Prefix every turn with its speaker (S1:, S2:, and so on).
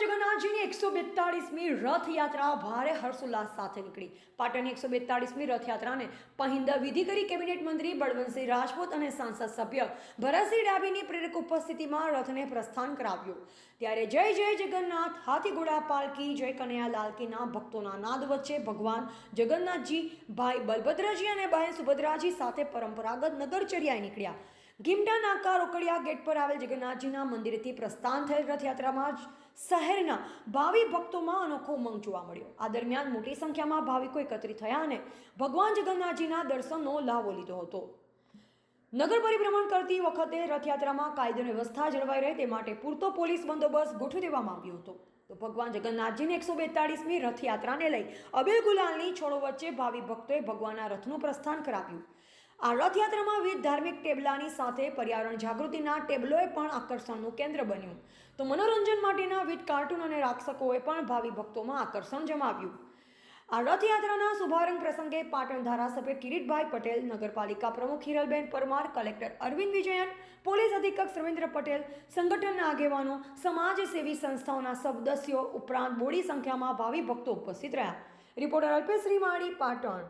S1: જગન્નાથજીની એકસો બેતાળીસમી રથયાત્રા ભારે હર્ષોલ્લાસ સાથે નીકળી. પાટણની એકસો બેતાળીસમી રથયાત્રાને પહિંદા વિધિ કરી કેબિનેટ મંત્રી બળવંતસિંહ રાજપૂત અને સાંસદ સભ્ય ભરતસિંહ ડાભીની પ્રેરક ઉપસ્થિતિમાં રથને પ્રસ્થાન કરાવ્યું. ત્યારે જય જય જગન્નાથ, હાથી ઘોડા પાલકી જય કનૈયા લાલકીના ભક્તોના નાદ વચ્ચે ભગવાન જગન્નાથજી, ભાઈ બલભદ્રજી અને બહેન સુભદ્રાજી સાથે પરંપરાગત નગરચર્યાએ નીકળ્યા. ગીમડા નાકા રોકડિયા ગેટ પર આવેલ જગન્નાથજીના મંદિરેથી પ્રસ્થાન થયેલ રથયાત્રામાં જ શહેરના ભાવિ ભક્તોમાં અનોખો ઉમંગ જોવા મળ્યો. આ દરમિયાન મોટી સંખ્યામાં ભાવિકો એકત્રિત થયા અને ભગવાન જગન્નાથજીના દર્શનનો લાભો લીધો હતો. નગર પરિભ્રમણ કરતી વખતે રથયાત્રામાં કાયદો વ્યવસ્થા જળવાઈ રહે તે માટે પૂરતો પોલીસ બંદોબસ્ત ગોઠવી દેવામાં આવ્યો હતો. તો ભગવાન જગન્નાથજીની એકસો બેતાળીસમી રથયાત્રાને લઈ અબેલ ગુલાલની છોડો વચ્ચે ભાવિ ભક્તોએ ભગવાનના રથનું પ્રસ્થાન કરાવ્યું. આ રથયાત્રામાં વિવિધ ધાર્મિક ટેબલાની સાથે પર્યાવરણ જાગૃતિના ટેબલોએ પણ આકર્ષણનું કેન્દ્ર બન્યું. તો મનોરંજન માટેના વિવિધ કાર્ટૂન અને રાક્ષકોએ પણ ભાવિ ભક્તોમાં આકર્ષણ જમાવ્યું. આ રથયાત્રાના શુભારંભ પ્રસંગે પાટણ ધારાસભ્ય કિરીટભાઈ પટેલ, નગરપાલિકા પ્રમુખ હિરલબેન પરમાર, કલેક્ટર અરવિંદ વિજયન, પોલીસ અધિક્ષક શ્રમેન્દ્ર પટેલ, સંગઠનના આગેવાનો, સમાજસેવી સંસ્થાઓના સદસ્યો ઉપરાંત બોડી સંખ્યામાં ભાવિ ભક્તો ઉપસ્થિત રહ્યા. રિપોર્ટર અલ્પેશ શ્રીમાળી, પાટણ.